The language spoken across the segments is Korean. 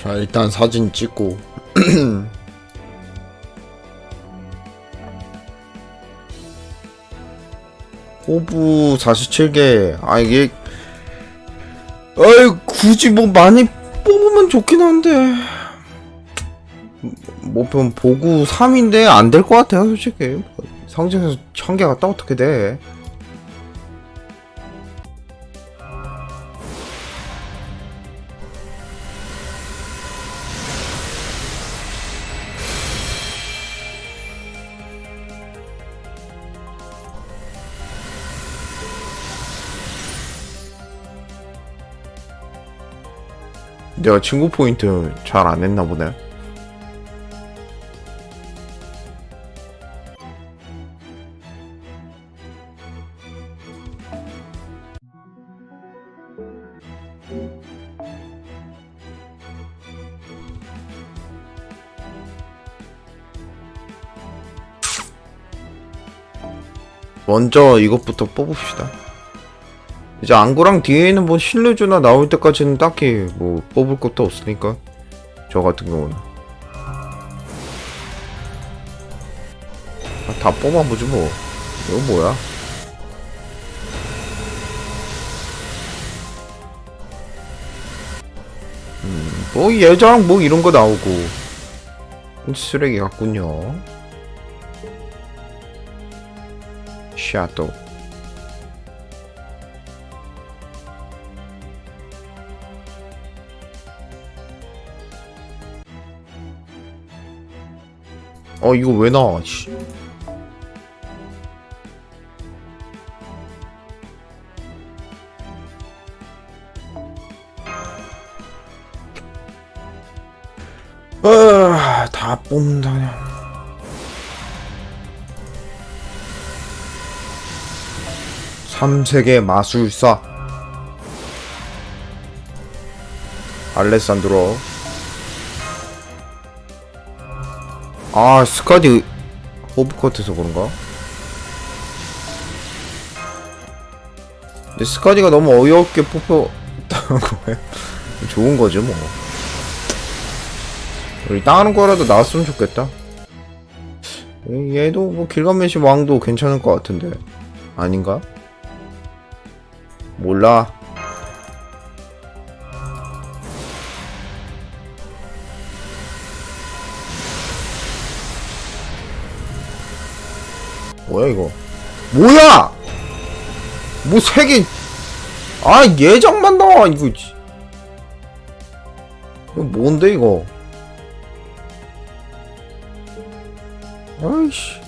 자 일단 사진 찍고. 호부 47개. 아 이게 어이 굳이 뭐 많이 뽑으면 좋긴 한데. 뭐좀 보구 3인데 안 될 것 같아요 솔직히. 상징에서 1000개 갔다 어떻게 돼 내가 친구 포인트 잘 안 했나 보네. 먼저 이것부터 뽑읍시다. 이제 안구랑 뒤에는 뭐 실내주나 나올 때까지는 딱히 뭐 뽑을 것도 없으니까 저 같은 경우는. 아, 다 뽑아보지 뭐. 이거 뭐야? 음 뭐 예장 뭐 이런 거 나오고. 쓰레기 같군요. 샤도 어 이거 왜 나와 씨. 아, 다 뽑는다냐. 삼세계 마술사 알레산드로 아 스카디 호브컷에서 그런가? 근데 스카디가 너무 어이없게 뽑혔다고 해 좋은 거죠 뭐. 우리 다른 거라도 나왔으면 좋겠다. 얘도 뭐 길가메시 왕도 괜찮을 것 같은데. 아닌가? 몰라 뭐야 이거? 뭐야? 뭐 세개 아 예장만 나와 이거. 지- 이거 뭔데 이거? 아이씨.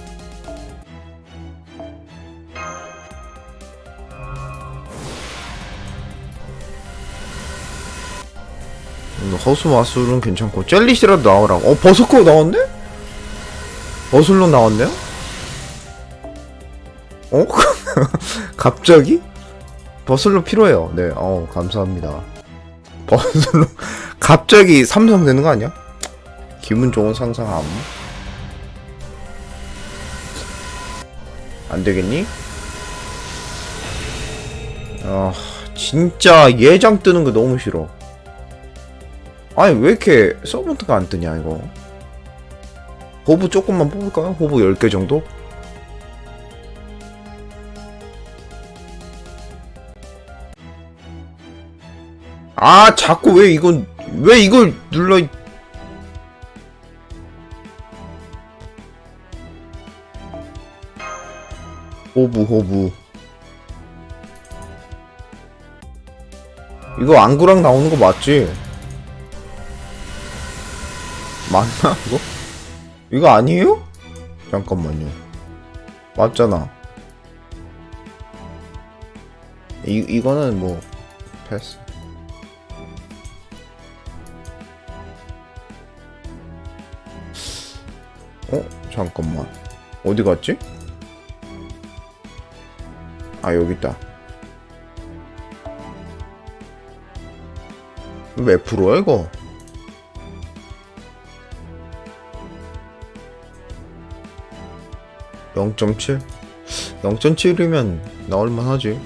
음, 허수 마술은 괜찮고 젤리시라도 나오라고. 어 버섯코 나왔네? 버슬로 나왔네요? 갑자기? 버슬로 필요해요. 네, 어, 감사합니다. 버슬로, 갑자기 삼성 되는 거 아니야? 기분 좋은 상상함. 안 되겠니? 아, 진짜 예장 뜨는 거 너무 싫어. 아니, 왜 이렇게 서브트가 안 뜨냐, 이거. 호브 조금만 뽑을까요? 호브 10개 정도? 아 자꾸 왜 이건 왜 이걸 눌러 이- 호부 호부 이거 안구랑 나오는 거 맞지? 맞나 이거? 이거 아니에요? 잠깐만요 맞잖아 이, 이거는 뭐 패스 어? 잠깐만 어디 갔지? 아 여기 있다 몇 프로야 이거? (0.7) 0.7이면 나올만 하지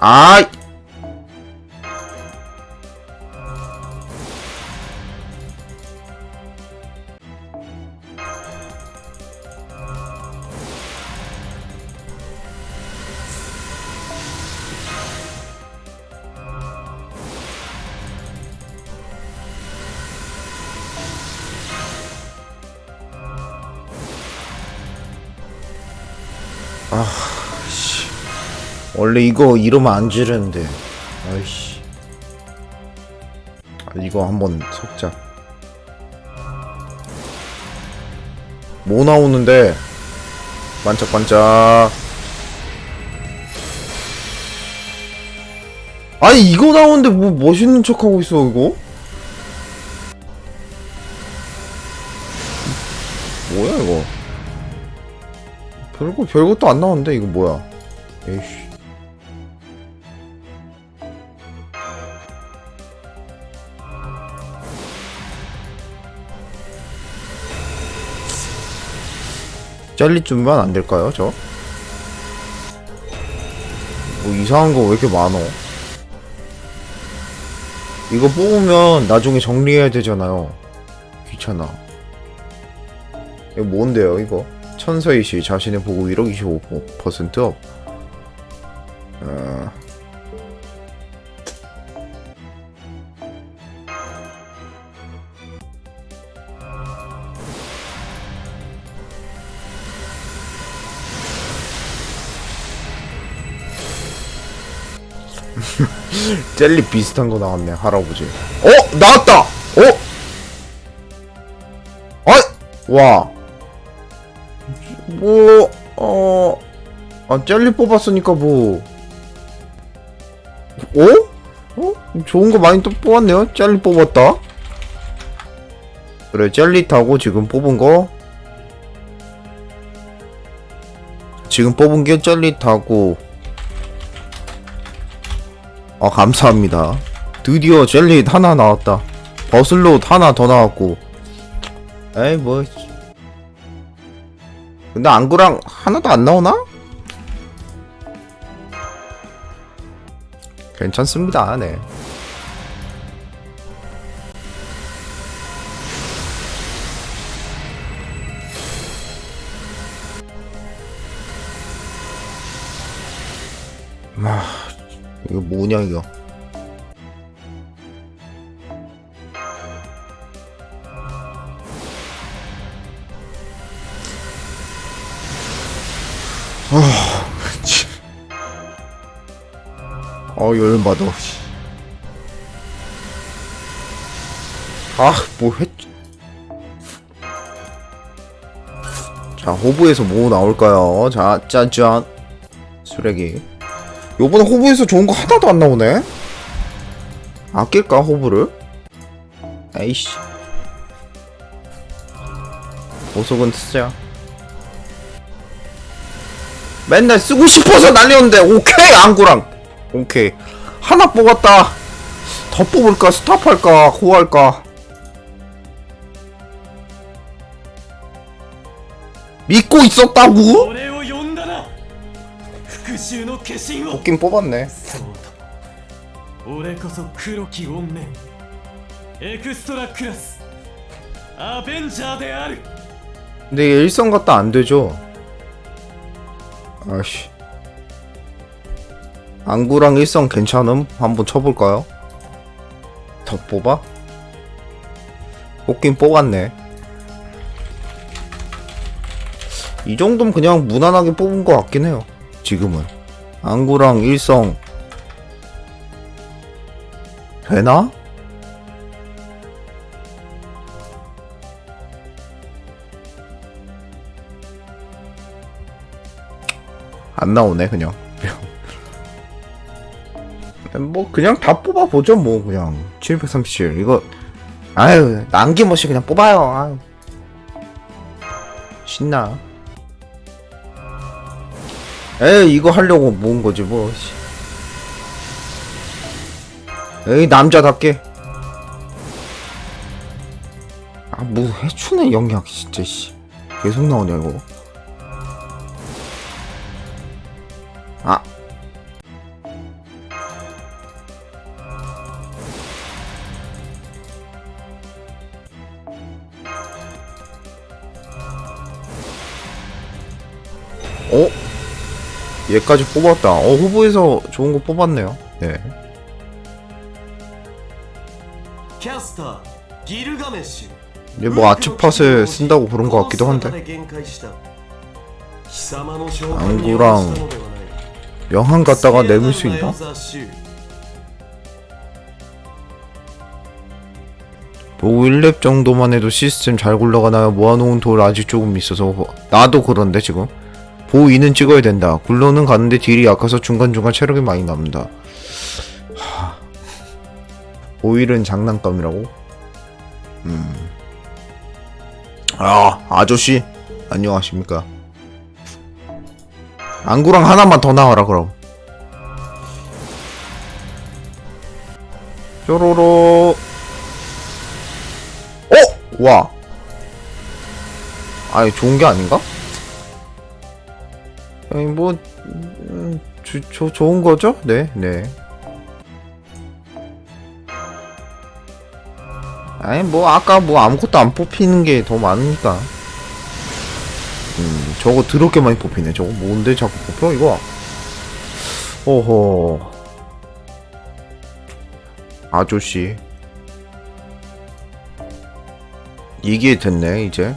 아 원래 이거 이러면 안 지르는데. 아이씨. 아, 이거 한번 섞자. 뭐 나오는데? 반짝반짝. 아니 이거 나오는데 뭐 멋있는 척하고 있어 이거? 뭐야 이거? 별거 별것도 안 나오는데 이거 뭐야? 에이씨 준비만 안 될까요, 저? 뭐 이상한 거 왜 이렇게 많어? 이거 뽑으면 나중에 정리해야 되잖아요. 귀찮아. 이거 뭔데요, 이거? 천서희 씨 자신의 보고 1억 25% 업. 어... 젤리 비슷한 거 나왔네 할아버지. 어? 나왔다! 어? 아이 와뭐어. 아, 젤리 뽑았으니까 뭐. 어? 어? 좋은 거 많이 또 뽑았네요? 젤리 뽑았다? 그래 젤리 타고 지금 뽑은 거? 지금 뽑은 게 젤리 타고 아 감사합니다. 드디어 젤릿 하나 나왔다. 버슬롯 하나 더 나왔고. 에이 뭐 근데 안구랑 하나도 안 나오나? 괜찮습니다 네. 아, 이거 뭐냐 이거? 아, 치. 어 열받아 아 뭐 했... 자 호부에서 뭐 나올까요? 자 짜잔 쓰레기 요번에 호부에서 좋은 거 하나도 안 나오네? 아낄까, 호부를? 에이씨. 보석은 쓰자. 맨날 쓰고 싶어서 날렸는데, 오케이, 안구랑. 오케이. 하나 뽑았다. 더 뽑을까, 스탑할까, 호할까. 믿고 있었다고? 俺を呼んだな復讐の化身を 뽑긴 뽑았네. そうと俺こそ黒き怨念エクストラクラスアベンジャーである 근데 이게 일성 같다 안 되죠? 아씨. 안구랑 일성 괜찮음? 한번 쳐볼까요? 더 뽑아? 뽑긴 뽑았네. 이 정도면 그냥 무난하게 뽑은 것 같긴 해요. 지금은. 안구랑 일성. 되나? 안 나오네 그냥 뭐 그냥 다 뽑아보죠 뭐 그냥 737 이거 아유 남김없이 그냥 뽑아요 아유. 신나 에이 이거 하려고 모은 거지 뭐 씨. 에이 남자답게. 아뭐 해추는 영약 진짜 씨. 계속 나오냐 이거 얘까지 뽑았다. 어, 후보에서 좋은 거 뽑았네요. 네. 캐스터 기르가메시. 뭐 아츠팟을 쓴다고 그런 것 같기도 한데. 안구랑 영한 갔다가 내물 수 있나? 보고 1렙 뭐 정도만 해도 시스템 잘 굴러가나요? 모아놓은 돌 아직 조금 있어서 나도 그런데 지금 보호 2는 찍어야 된다 굴러는 가는데 딜이 약해서 중간중간 체력이 많이 남는다 하... 1은 장난감이라고? 음... 아 아저씨 안녕하십니까 안구랑 하나만 더 나와라 그럼 쪼로로 어? 와. 아니, 좋은 게 아닌가? 아니, 뭐, 음, 주, 조, 좋은 거죠? 네, 네. 아니, 뭐, 아까 뭐 아무것도 안 뽑히는 게 더 많으니까. 음, 저거 더럽게 많이 뽑히네. 저거 뭔데 자꾸 뽑혀, 이거? 오호. 아저씨. 이게 됐네 이제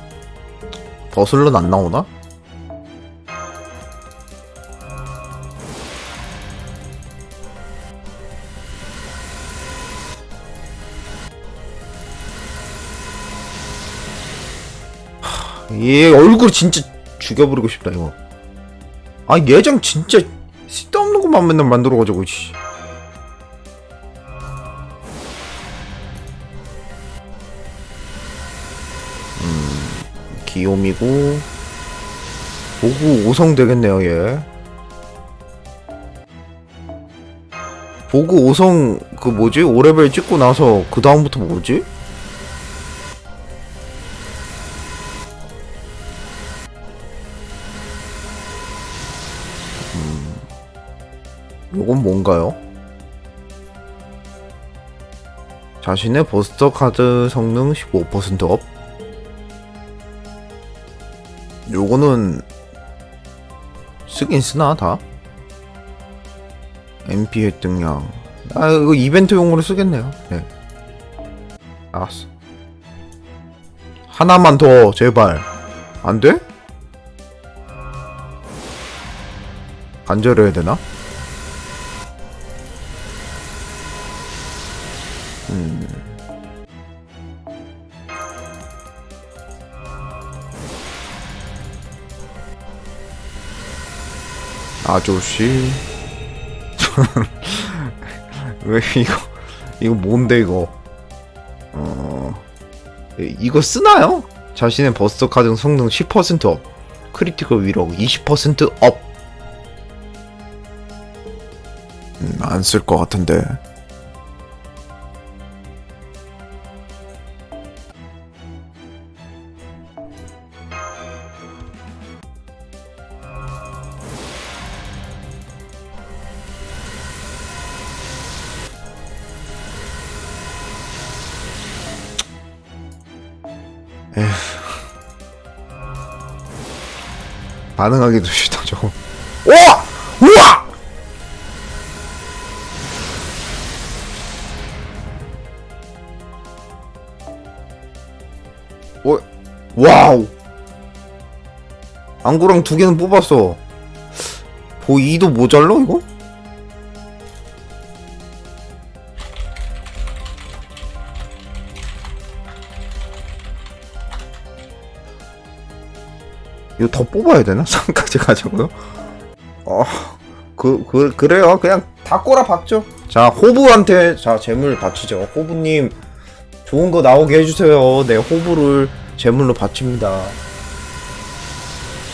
버슬은 안 나오나? 얘 얼굴 진짜 죽여버리고 싶다 이거 아 예장 진짜 쓸데없는 것만 맨날 만들어가지고 씨. 기욤이고 보구 5성 되겠네요 얘 보구 5성 그 뭐지 5레벨 찍고 나서 그 다음부터 뭐지? 요건 뭔가요? 자신의 버스터 카드 성능 15%업 요거는 쓰긴 쓰나 다? MP 획득량 아 이거 이벤트용으로 쓰겠네요 네 알았어 하나만 더 제발 안 돼? 간절해야 되나? 아저씨? 왜 이거 이거 뭔데 이거? 어 이- 이거 쓰나요? 자신의 버스터 카드 성능 10%업 크리티컬 위력 20%업. 음, 안쓸 것 같은데 반응하기도 싫다 저거 우와! 우와! 어, 와우 안구랑 두 개는 뽑았어 보 2도 모자라 이거? 이거 더 뽑아야 되나? 3까지 가자고요? 어, 그, 그, 그래요. 그냥 다 꼬라 박죠. 자 호부한테 자 재물 바치죠 호부님 좋은 거 나오게 해주세요 네 호부를 재물로 바칩니다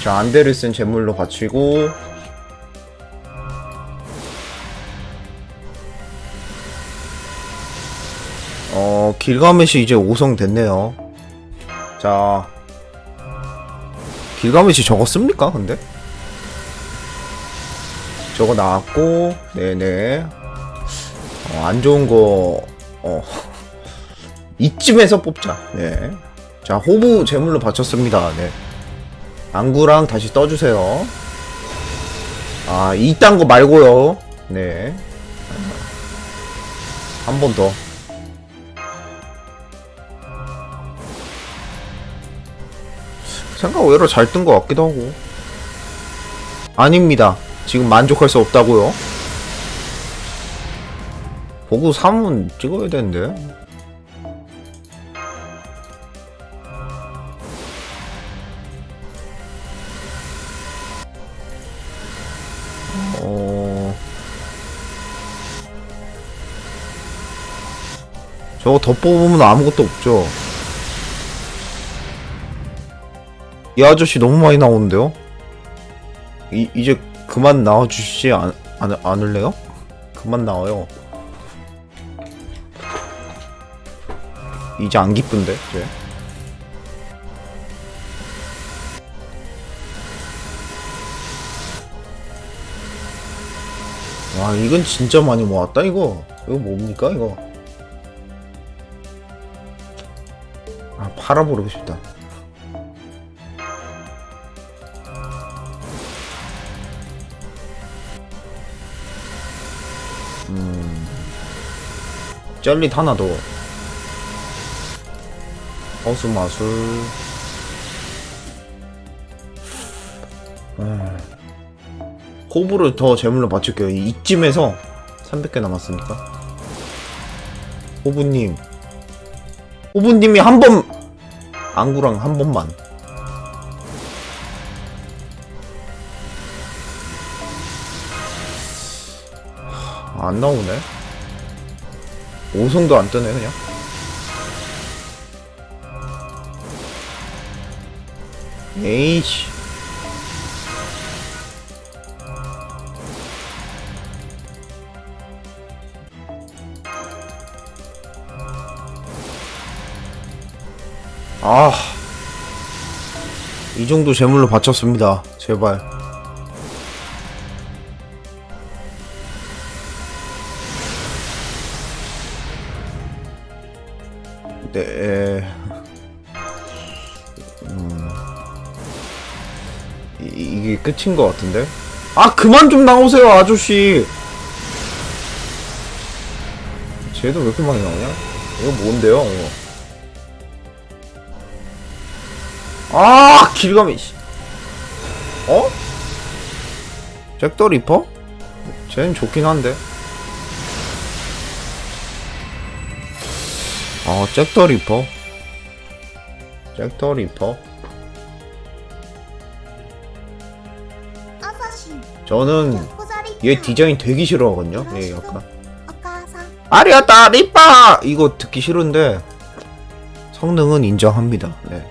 자 안데르센 재물로 바치고 어 길가메시 이제 5성 됐네요 자 길가메시 저거 씁니까 근데? 저거 나왔고 네네. 어, 안 좋은 거 어, 이쯤에서 뽑자 네자 호부 제물로 바쳤습니다 네. 안구랑 다시 떠주세요. 아 이딴 거 말고요 네 한 번 더 생각 외로 잘 뜬 것 같기도 하고. 아닙니다. 지금 만족할 수 없다고요? 보고 3은 찍어야 되는데. 어... 저거 더 뽑으면 아무것도 없죠 이 아저씨 너무 많이 나오는데요? 이, 이제 그만 나와주시지 않, 않, 않을래요? 그만 나와요. 이제 안 기쁜데 이제? 와 이건 진짜 많이 모았다 이거. 이거 뭡니까 이거? 아 팔아보고 싶다 젤릿 하나 더. 허수 마술. 음. 호불을 더 제물로 맞출게요. 이쯤에서 300개 남았으니까. 호부님. 호부님이 한 번 안구랑 한 번만. 하, 안 나오네 5성도 안 뜨네 그냥 에이씨 아. 이 정도 재물로 바쳤습니다. 제발. 끝인 것 같은데? 아, 그만 좀 나오세요, 아저씨! 쟤도 왜 이렇게 많이 나오냐? 이거 뭔데요, 이거? 아 길가메 씨. 어? 잭더 리퍼? 쟤는 좋긴 한데 어 잭더 리퍼 잭더 리퍼 저는 얘 디자인 되게 싫어하거든요. 얘 약간 아리아따 리빠 이거 듣기 싫은데 성능은 인정합니다. 네.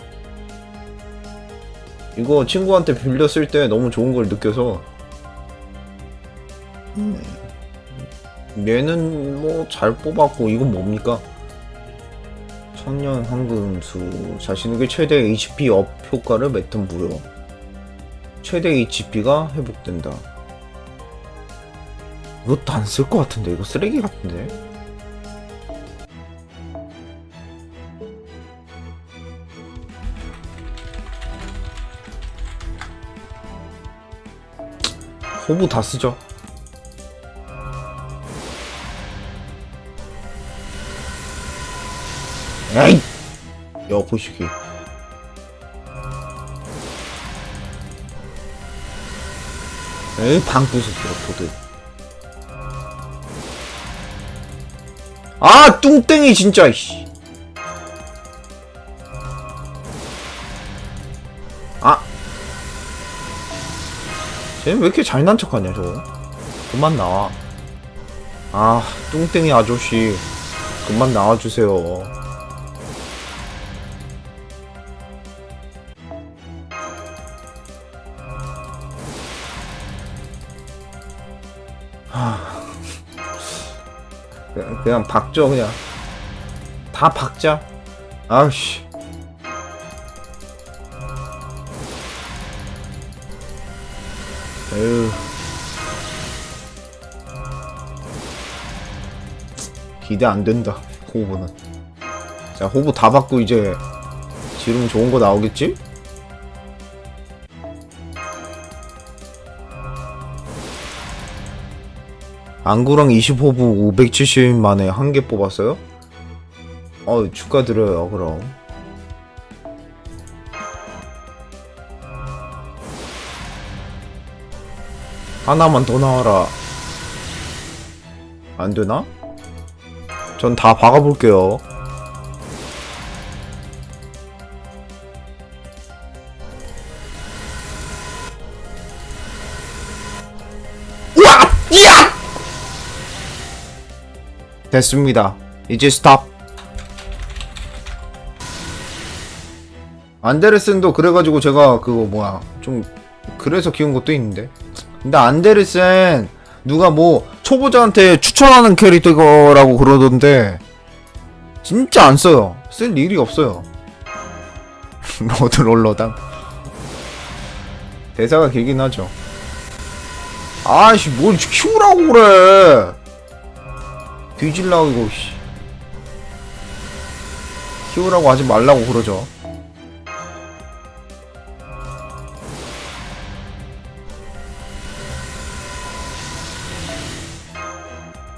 이거 친구한테 빌렸을 때 너무 좋은 걸 느껴서 음. 얘는 뭐 잘 뽑았고 이건 뭡니까? 청년 황금수 자신에게 최대 HP 업 효과를 맺던 무효 최대 HP가 회복된다 이것도 안 쓸 것 같은데 이거 쓰레기 같은데 호부 다 쓰죠. 에이! 여보시기. 에이, 방구석이야, 도들. 아, 뚱땡이, 진짜, 이씨. 아, 쟤는 왜 이렇게 잘난 척하냐 저거 그만 나와. 아 뚱땡이 아저씨. 그만 나와주세요 그냥, 박죠 그냥. 다 박자? 아우씨. 에휴. 기대 안 된다 호브는 자 호브 다 받고 이제 지르면 좋은 거 나오겠지? 안구랑 20호브 570 만에 한 개 뽑았어요? 어 축하드려요 그럼 하나만 더 나와라 안 되나? 전 다 박아볼게요. 됐습니다. 이제 스탑. 안데르센도 그래가지고 제가 그거 뭐야 좀 그래서 키운 것도 있는데 근데 안데르센 누가 뭐 초보자한테 추천하는 캐릭터라고 그러던데 진짜 안 써요. 쓸 일이 없어요. 로드 롤러당 대사가 길긴 하죠. 아이씨 뭘 키우라고 그래. 뒤질라고 이거 씨. 키우라고 하지 말라고 그러죠.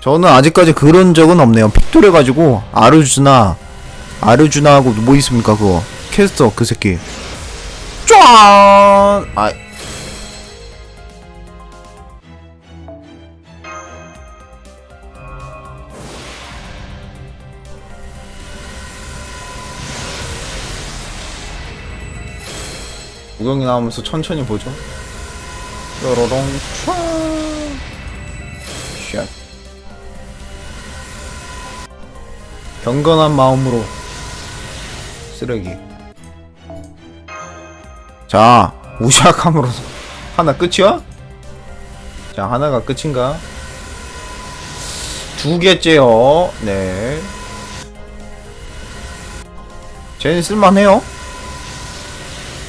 저는 아직까지 그런 적은 없네요. 픽돌 해가지고 아르주나 아르주나하고 뭐 있습니까 그거 캐스터 그 새끼 짠! 아 구경이 나오면서 천천히 보죠. 뾰로롱 촤 샷. 경건한 마음으로 쓰레기. 자, 우시악함으로써 하나 끝이야? 자, 하나가 끝인가? 두 개째요. 네. 쟤는 쓸만해요?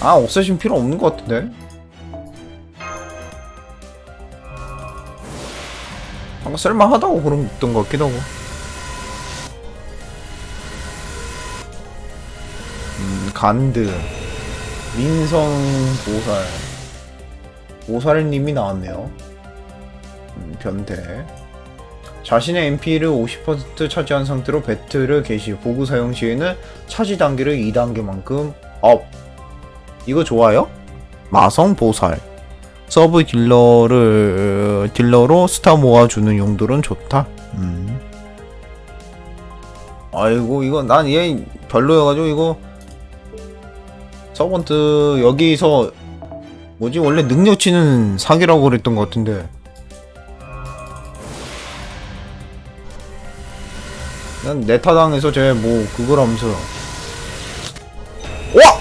아, 없애신 필요 없는 것 같은데? 뭔가 쓸만하다고 그랬던 것 같기도 하고. 음, 간드. 민성 보살. 보살님이 나왔네요. 음, 변태. 자신의 MP를 50% 차지한 상태로 배틀을 개시, 보구 사용 시에는 차지 단계를 2단계만큼 업. 이거 좋아요? 마성 보살. 서브 딜러를 딜러로 스타 모아주는 용도는 좋다. 음. 아이고 이거 난 얘 별로여가지고 이거 서번트 여기서 뭐지 원래 능력치는 사기라고 그랬던 것 같은데 난 네타당에서 쟤 뭐 그거라면서 와!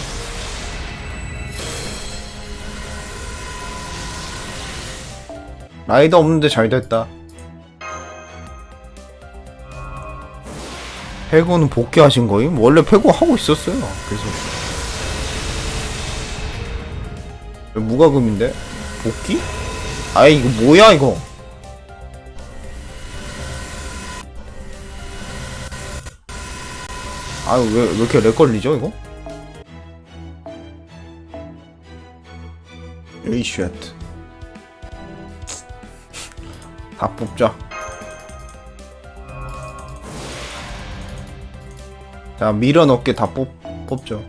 라이더 없는데 잘 됐다 페고는 복귀하신 거임? 원래 페고 하고 있었어요 그래서 무과금인데? 복귀? 아이 이거 뭐야 이거 아유 왜, 왜 이렇게 렉 걸리죠 이거? 에이 쉣 다 뽑자. 자, 밀어 넣게 다 뽑, 뽑죠.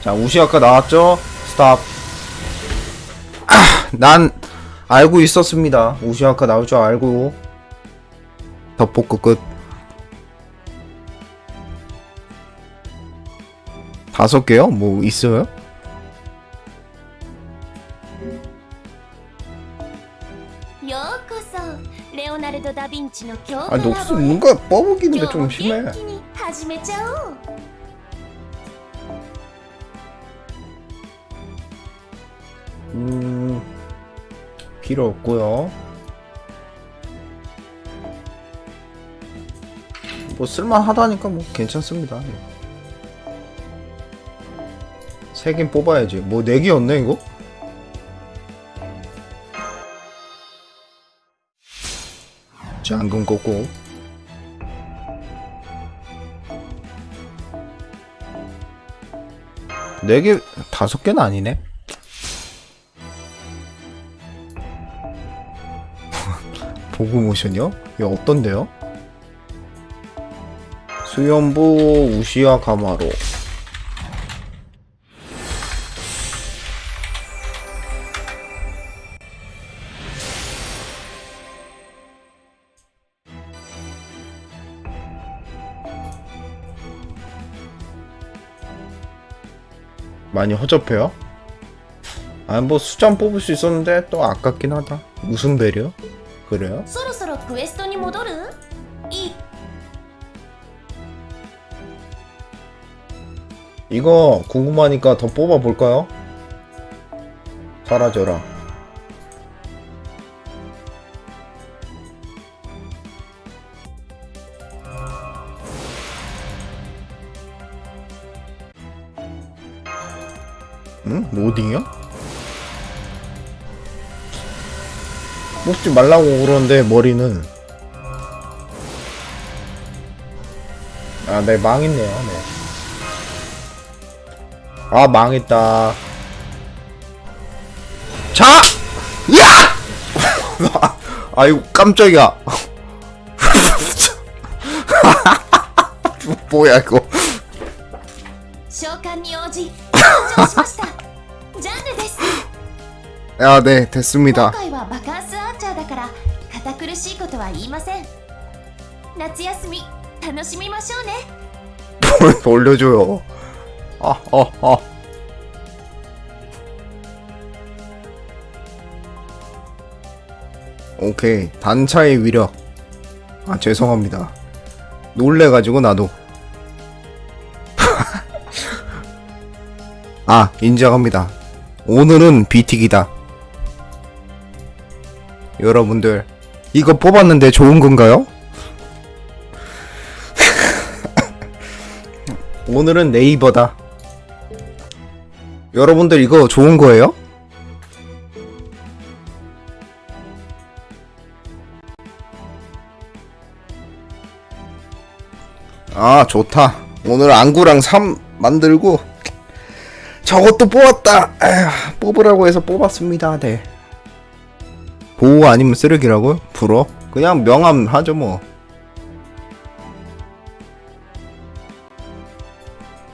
자, 우시아카 나왔죠? 스탑. 아, 난 알고 있었습니다. 우시아카 나올 줄 알고. 덮볶고 끝. 다섯 개요? 뭐 있어요? 아, 都 녹수 ラボへ 뭔가 뻐벅이는 게 今日 좀 も 심해. 元気に始めちゃおう 음, 필요 없고요. 뭐 쓸만하다니까 뭐 괜찮습니다. 세 개 뽑아야지. 뭐 네 개였네 이거? 잠금 꽂고. 네 개, 다섯 개는 아니네. 보고 모션이요? 이거 어떤데요? 수연보 우시아 가마로 많이 허접해요. 아 뭐 수잔 뽑을 수 있었는데 또 아깝긴 하다. 무슨 배려? 그래요? 서로서로 퀘스트니 모도르? 이 이거 궁금하니까 더 뽑아 볼까요? 사라져라. 뽑지 말라고 그러는데 머리는 아, 네 망했네요. 네. 아 망했다 자! 야! 아이고 깜짝이야 뭐야 이거 召喚に応じ登場しましたジャンヌです 야 네 今 됐습니다 回は しいことは言いません夏休み楽しみましょうね뭘 올려줘요 아 아, 아. 오케이 단차의 위력 아 죄송합니다 놀래가지고 나도 아 인정합니다 오늘은 비틱이다 여러분들 이거 뽑았는데 좋은 건가요? 오늘은 네이버다. 여러분들 이거 좋은 거예요? 아, 좋다. 오늘 안구랑 3 만들고 저것도 뽑았다. 에휴, 뽑으라고 해서 뽑았습니다. 네. 보호 아니면 쓰레기라고요? 불어? 그냥 명함 하죠 뭐.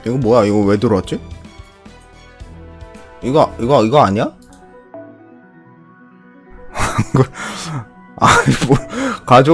이거 뭐야? 이거 왜 들어왔지? 이거 이거 이거 아니야? 아, 뭐 가져